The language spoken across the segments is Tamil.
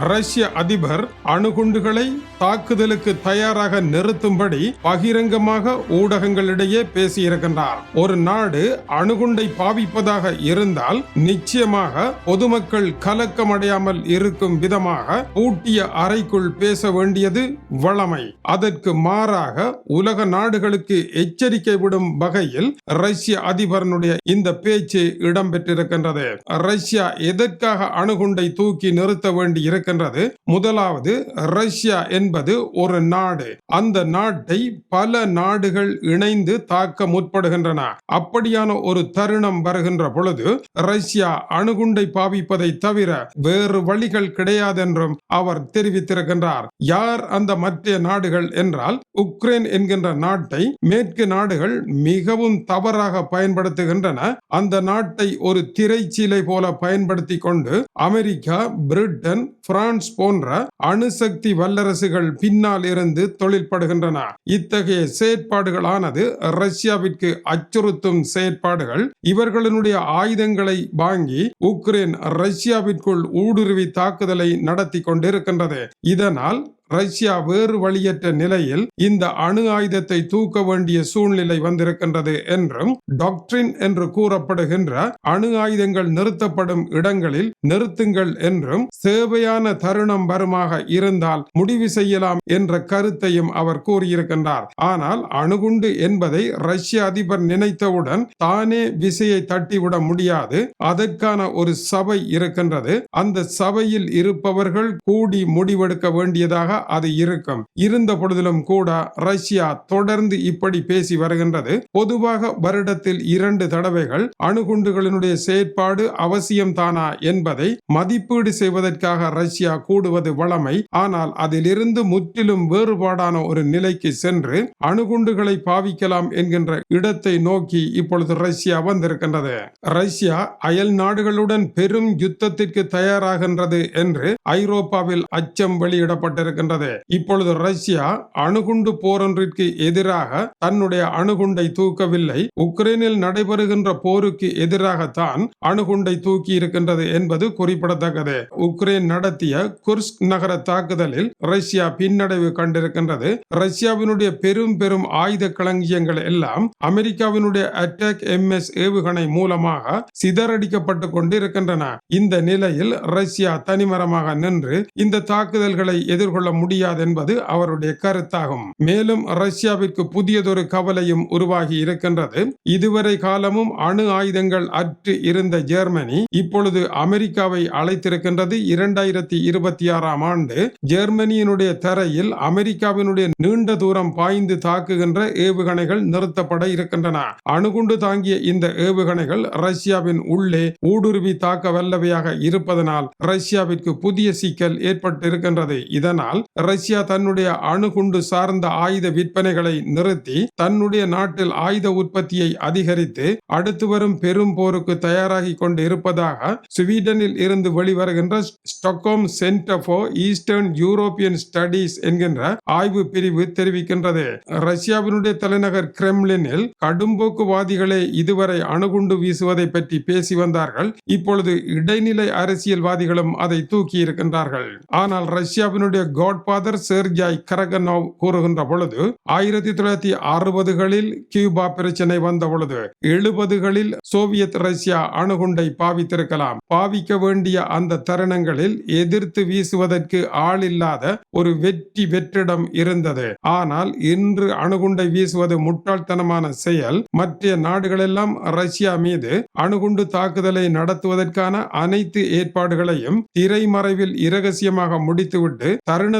ரஷ்ய அதிபர் அணுகுண்டுகளை தாக்குதலுக்கு தயாராக நிறுத்தும்படி பகிரங்கமாக ஊடகங்களிடையே பேசியிருக்கின்றார். ஒரு நாடு அணுகுண்டை பாவிப்பதாக இருந்தால் நிச்சயமாக பொதுமக்கள் கலக்கமடையாமல் இருக்கும் விதமாக பூட்டிய அறைக்குள் பேச வேண்டியது வளமை. அதற்கு மாறாக உலக நாடுகளுக்கு எச்சரிக்கை விடும் வகையில் ரஷ்ய அதிபரனுடைய இந்த பேச்சு இடம்பெற்றிருக்கின்றது. ரஷ்யா எதற்காக அணுகுண்டை தூக்கி நிறுத்த வேண்டி இருக்கின்றது முதலாவது ரஷ்யா என்பது ஒரு நாடு. அந்த நாட்டை பல நாடுகள் இணைந்து தாக்க முற்படுகின்றன. அப்படியான ஒரு தருணம் வருகின்ற பொழுது ரஷ்யா அணுகுண்டை பாவிப்பதை தவிர வேறு வழிகள் கிடையாதென்றும் அவர் தெரிவித்திருக்கின்றார். யார் அந்த மற்ற நாடுகள் என்றால் உக்ரைன் என்கின்ற நாட்டை மேற்கு நாடுகள் மிகவும் தவறாக பயன்படுத்துகின்றன. அந்த நாட்டை ஒரு திரைச்சீலை போல பயன்படுத்தி கொண்டு அமெரிக்கா பிரிட்டன் பிரான்ஸ் போன்ற அணுசக்தி வல்லரசுகள் பின்னால் இருந்து தொழில்படுகின்றன. இத்தகைய செயற்பாடுகளானது ரஷ்யாவிற்கு அச்சுறுத்தும் செயற்பாடுகள். இவர்களுடைய ஆயுதங்களை வாங்கி உக்ரைன் ரஷ்யாவிற்குள் ஊடுருவி தாக்குதலை நடத்தி கொண்டிருக்கின்றது. இதனால் ரஷ்யா வேறு வழியற்ற நிலையில் இந்த அணு ஆயுதத்தை தூக்க வேண்டிய சூழ்நிலை வந்திருக்கின்றது என்றும் டாக்டரின் என்று கூறப்படுகின்ற அணு ஆயுதங்கள் நிறுத்தப்படும் இடங்களில் நிறுத்துங்கள் என்றும் சேவையான தருணம் வருமாக இருந்தால் முடிவு செய்யலாம் என்ற கருத்தையும் அவர் கூறியிருக்கின்றார். ஆனால் அணுகுண்டு என்பதை ரஷ்ய அதிபர் நினைத்தவுடன் தானே விசையை தட்டிவிட முடியாது. அதற்கான ஒரு சபை இருக்கின்றது. அந்த சபையில் இருப்பவர்கள் கூடி முடிவெடுக்க வேண்டியதாக அது இருக்கும். இருந்த பொழுதிலும் கூட ரஷ்யா தொடர்ந்து இப்படி பேசி வருகின்றது. பொதுவாக வருடத்தில் இரண்டு தடவைகள் அணுகுண்டுகளினுடைய செயற்பாடு அவசியம் தானா என்பதை மதிப்பீடு செய்வதற்காக ரஷ்யா கூடுவது வளமை ஆனால் அதிலிருந்து முற்றிலும் வேறுபாடான ஒரு நிலைக்கு சென்று அணுகுண்டுகளை பாவிக்கலாம் என்கின்ற இடத்தை நோக்கி இப்பொழுது ரஷ்யா வந்திருக்கின்றது. ரஷ்யா அயல் நாடுகளுடன் பெரும் யுத்தத்திற்கு தயாராகின்றது என்று ஐரோப்பாவில் அச்சம் வெளியிடப்பட்டிருக்கிறது வெளியிடப்பட்டிருக்கின்றது இப்பொழுது ரஷ்யா அணுகுண்டு போரொன்றிற்கு எதிராக தன்னுடைய அணுகுண்டை தூக்கவில்லை. உக்ரைனில் நடைபெறுகின்ற போருக்கு எதிராகத்தான் அணுகுண்டை தூக்கி இருக்கின்றது என்பது குறிப்பிடத்தக்கது. உக்ரைன் நடத்திய குர்ஸ்க் நகர தாக்குதலில் ரஷ்யா பின்னடைவு கண்டிருக்கின்றது. ரஷ்யாவினுடைய பெரும் பெரும் ஆயுத களஞ்சியங்கள் எல்லாம் அமெரிக்காவினுடைய அட்டாக் எம்எஸ் ஏவுகணை மூலமாக சிதறடிக்கப்பட்டு கொண்டிருக்கின்றன. இந்த நிலையில் ரஷ்யா தனிமரமாக நின்று இந்த தாக்குதல்களை எதிர்கொள்ள முடியாது என்பது அவருடைய கருத்தாகும். மேலும் ரஷ்யாவிற்கு புதியதொரு கவலையும் உருவாகி இருக்கின்றது. இதுவரை காலமும் அணு ஆயுதங்கள் அற்று இருந்த ஜெர்மனி இப்பொழுது அமெரிக்காவை அழைத்திருக்கின்றது இரண்டாயிரத்தி இருபத்தி ஆறாம் ஆண்டு. ஜெர்மனியினுடைய தரையில் அமெரிக்காவினுடைய நீண்ட தூரம் பாய்ந்து தாக்குகின்ற ஏவுகணைகள் நிறுத்தப்பட இருக்கின்றன. அணுகுண்டு தாங்கிய இந்த ஏவுகணைகள் ரஷ்யாவின் உள்ளே ஊடுருவி தாக்க வல்லவையாக இருப்பதனால் ரஷ்யாவிற்கு புதிய சிக்கல் ஏற்பட்டிருக்கின்றது. இதனால் ரஷ்யா தன்னுடைய அணுகுண்டு சார்ந்த ஆயுத விற்பனைகளை நிறுத்தி தன்னுடைய நாட்டில் ஆயுத உற்பத்தியை அதிகரித்து அடுத்து வரும் பெரும் போருக்கு தயாராகி கொண்டு இருப்பதாக ஸ்வீடனில் இருந்து வெளிவருகின்ற Stockholm centre for eastern European studies என்கின்ற ஆய்வு பிரிவு தெரிவிக்கின்றது. ரஷ்யாவினுடைய தலைநகர் கிரெம்லினில் கடும்போக்குவாதிகளே இதுவரை அணுகுண்டு வீசுவதை பற்றி பேசி வந்தார்கள். இப்பொழுது இடைநிலை அரசியல்வாதிகளும் அதை தூக்கி இருக்கின்றார்கள் ஆனால் ரஷ்யாவினுடைய காட்பாதர் செர்ஜாய் கரகனோவ் கூறுகின்ற பொழுது ஆயிரத்தி தொள்ளாயிரத்தி அறுபதுகளில் கியூபா பிரச்சனை வந்த பொழுது எழுபதுகளில் சோவியத் ரஷ்யா அணுகுண்டை பாவித்திருக்கலாம். பாவிக்க வேண்டிய அந்த தருணங்களில் எதிர்த்து வீசுவதற்கு ஆள் இல்லாத ஒரு வெற்றி வெற்றிடம் இருந்தது. ஆனால் இன்று அணுகுண்டை வீசுவது முட்டாள்தனமான செயல். மற்ற நாடுகளெல்லாம் ரஷ்யா மீது அணுகுண்டு தாக்குதலை நடத்துவதற்கான அனைத்து ஏற்பாடுகளையும் திரைமறைவில் இரகசியமாக முடித்துவிட்டு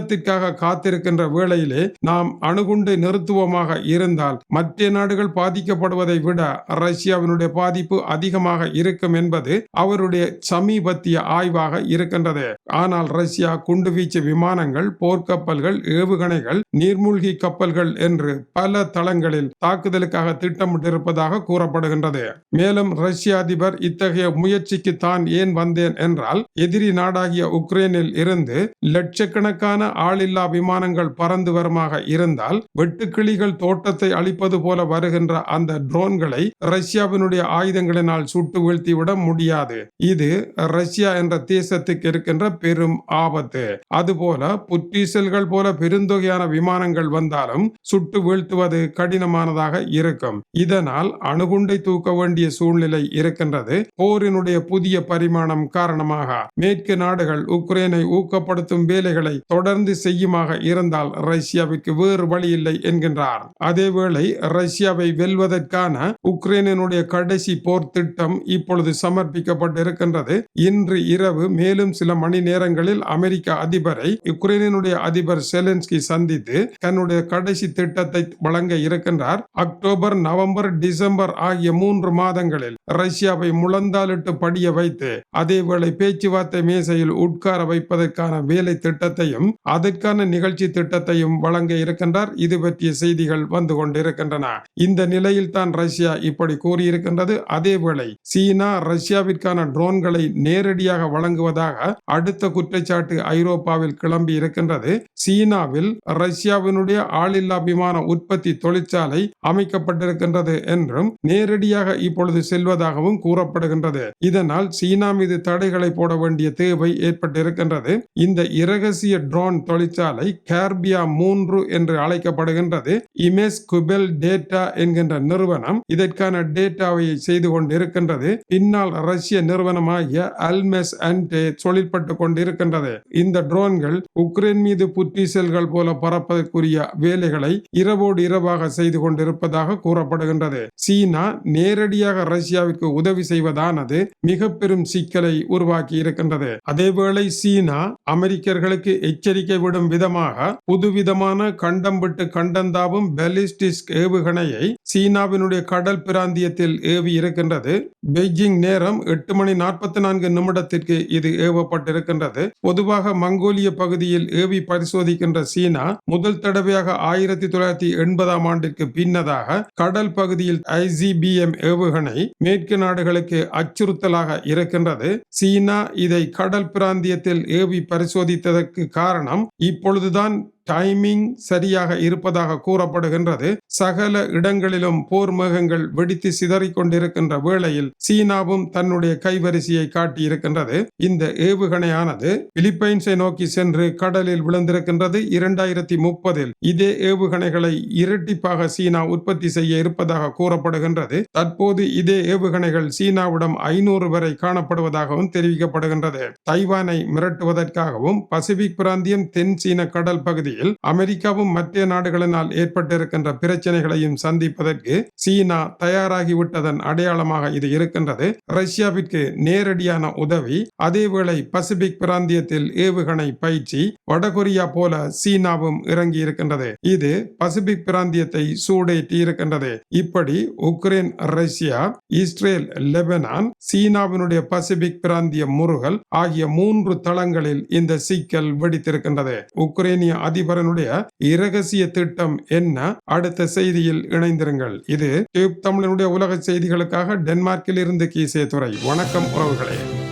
தருணத்திற்காக காத்திருக்கின்ற வேளையிலே நாம் அணுகுண்டு நிறுத்துவோமாக இருந்தால் மற்ற நாடுகள் பாதிக்கப்படுவதை விட ரஷ்யாவினுடைய பாதிப்பு அதிகமாக இருக்கும் என்பது அவருடைய சமீபத்திய ஆய்வாக இருக்கின்றது. ஆனால் ரஷ்யா குண்டுவீச்சு விமானங்கள் போர்க்கப்பல்கள் ஏவுகணைகள் நீர்மூழ்கி கப்பல்கள் என்று பல தளங்களில் தாக்குதலுக்காக திட்டமிட்டிருப்பதாக கூறப்படுகின்றது. மேலும் ரஷ்ய அதிபர் இத்தகைய முயற்சிக்கு தான் ஏன் வந்தேன் என்றால் எதிரி நாடாகிய உக்ரைனில் இருந்து லட்சக்கணக்கான ஆளில்லா விமானங்கள் பறந்து வருமாக இருந்தால் வெட்டுக்கிளிகள் தோட்டத்தை அழிப்பது போல வருகின்ற அந்த ட்ரோன்களை ரஷ்யாவினுடைய ஆயுதங்களினால் சுட்டு வீழ்த்திவிட முடியாது. இது ரஷ்யா என்ற தேசத்துக்கு இருக்கின்ற பெரும் ஆபத்து. அதுபோல புற்றீசல்கள் போல பெருந்தொகையான விமானங்கள் வந்தாலும் சுட்டு வீழ்த்துவது கடினமானதாக இருக்கும். இதனால் அணுகுண்டை தூக்க வேண்டிய சூழ்நிலை இருக்கின்றது. போரினுடைய புதிய பரிமாணம் காரணமாக. மேற்கு நாடுகள் உக்ரைனை ஊக்கப்படுத்தும் வேலைகளை தொடர்ந்து தொடர்ந்து செய்யுமாக இருந்தால் ரஷ்யாவிற்கு வேறு வழி இல்லை என்கின்றார். அதேவேளை ரஷ்யாவை வெல்வதற்கான உக்ரைனுடைய கடைசி போர் திட்டம் இப்பொழுது சமர்ப்பிக்கப்பட்டிருக்கின்றது. இன்று இரவு மேலும் சில மணி நேரங்களில் அமெரிக்க அதிபரை உக்ரைனுடைய அதிபர் செலன்ஸ்கி சந்தித்து தன்னுடைய கடைசி திட்டத்தை வழங்க இருக்கின்றார். அக்டோபர் நவம்பர் டிசம்பர் ஆகிய மூன்று மாதங்களில் ரஷ்யாவை முழந்தாலிட்டு படிய வைத்து அதேவேளை பேச்சுவார்த்தை மேசையில் உட்கார வைப்பதற்கான வேலை திட்டத்தையும் அதற்கான நிகழ்ச்சி திட்டத்தையும் வழங்க இருக்கின்றார். இது பற்றிய செய்திகள் வந்து கொண்டிருக்கின்றன. இந்த நிலையில் தான் ரஷ்யா இப்படி கூறியிருக்கின்றது. அதேவேளை சீனா ரஷ்யாவிற்கான ட்ரோன்களை நேரடியாக வழங்குவதாக அடுத்த குற்றச்சாட்டு ஐரோப்பாவில் கிளம்பி இருக்கின்றது. சீனாவில் ரஷ்யாவினுடைய ஆளில்லா விமான உற்பத்தி தொழிற்சாலை அமைக்கப்பட்டிருக்கின்றது என்றும் நேரடியாக இப்பொழுது செல்வதாகவும் கூறப்படுகின்றது. இதனால் சீனா மீது தடைகளை போட வேண்டிய தேவை ஏற்பட்டிருக்கின்றது. இந்த இரகசிய ட்ரோன் தொழிற்சாலை கேர்பியா மூன்று என்று அழைக்கப்படுகின்றது. இமேஸ் குபெல் டேட்டா என்கின்ற நிறுவனம் இதற்கான டேட்டாவை செய்து கொண்டிருக்கின்றது. பின்னால் ரஷ்ய நிறுவனமாகிய அல்மெஸ் அண்டே தொழிற்பட்டு கொண்டிருக்கின்றது. இந்த ட்ரோன்கள் உக்ரைன் மீது புற்றீசல்கள் போல பறப்பதற்குரிய வேலைகளை இரவோடு இரவாக செய்து கொண்டிருப்பதாக கூறப்படுகின்றது. சீனா நேரடியாக ரஷ்யாவிற்கு உதவி செய்வதானது மிக பெரும் சிக்கலை உருவாக்கி இருக்கின்றது. அதேவேளை சீனா அமெரிக்கர்களுக்கு எச்சரிக்கை விடும் விதமாக புதுவிதமான கண்டம் விட்டு கண்டந்தாவும் பெலிஸ்டிக் ஏவுகணையை சீனாவினுடைய கடல் பிராந்தியத்தில் ஏவி இருக்கின்றது. பெய்ஜிங் நேரம் எட்டு மணி நாற்பத்தி நான்கு நிமிடத்திற்கு இது ஏவப்பட்டிருக்கின்றது. பொதுவாக மங்கோலிய பகுதியில் ஏவி பரிசோதிக்கின்ற சீனா முதல் தடவையாக ஆயிரத்தி தொள்ளாயிரத்தி எண்பதாம் ஆண்டிற்கு பின்னதாக கடல் பகுதியில் ஐசிபிஎம் ஏவுகணை மேற்கு நாடுகளுக்கு அச்சுறுத்தலாக இருக்கின்றது. சீனா இதை கடல் பிராந்தியத்தில் ஏவி பரிசோதித்ததற்கு காரணம் இப்பொழுதுதான் டைமிங் சரியாக இருப்பதாக கூறப்படுகின்றது. சகல இடங்களிலும் போர் மேகங்கள் வெடித்து சிதறிக் கொண்டிருக்கின்ற வேளையில் சீனாவும் தன்னுடைய கைவரிசையை காட்டியிருக்கின்றது. இந்த ஏவுகணையானது பிலிப்பைன்ஸை நோக்கி சென்று கடலில் விழுந்திருக்கின்றது. இரண்டாயிரத்தி முப்பதில் இதே ஏவுகணைகளை இரட்டிப்பாக சீனா உற்பத்தி செய்ய இருப்பதாக கூறப்படுகின்றது. தற்போது இதே ஏவுகணைகள் சீனாவிடம் ஐநூறு வரை காணப்படுவதாகவும் தெரிவிக்கப்படுகின்றது. தைவானை மிரட்டுவதற்காகவும் பசிபிக் பிராந்தியம் தென் சீன கடல் பகுதி நிலையில் அமெரிக்காவும் மத்திய நாடுகளினால் ஏற்பட்டிருக்கின்ற பிரச்சனைகளையும் சந்திப்பதற்கு சீனா தயாராகிவிட்டதன் அடையாளமாக இது இருக்கின்றது. ரஷ்யாவிற்கு நேரடியான உதவி அதேவேளை பசிபிக் பிராந்தியத்தில் ஏவுகணை பயிற்சி வடகொரியா போல சீனாவும் இறங்கி இருக்கின்றது இது பசிபிக் பிராந்தியத்தை சூடேற்றி இருக்கின்றது. இப்படி உக்ரைன் ரஷ்யா இஸ்ரேல் லெபனான் சீனாவினுடைய பசிபிக் பிராந்திய முருகல் ஆகிய மூன்று தளங்களில் இந்த சிக்கல் வெடித்திருக்கின்றது. உக்ரைனிய அதிபர் அதிபரனுடைய இரகசிய திட்டம் என்ன? அடுத்த செய்தியில் இணைந்திருங்கள். இது டியூப் தமிழனுடைய உலக செய்திகளுக்காக டென்மார்க்கில் இருந்து கீசே துறை வணக்கம் உறவுகளே.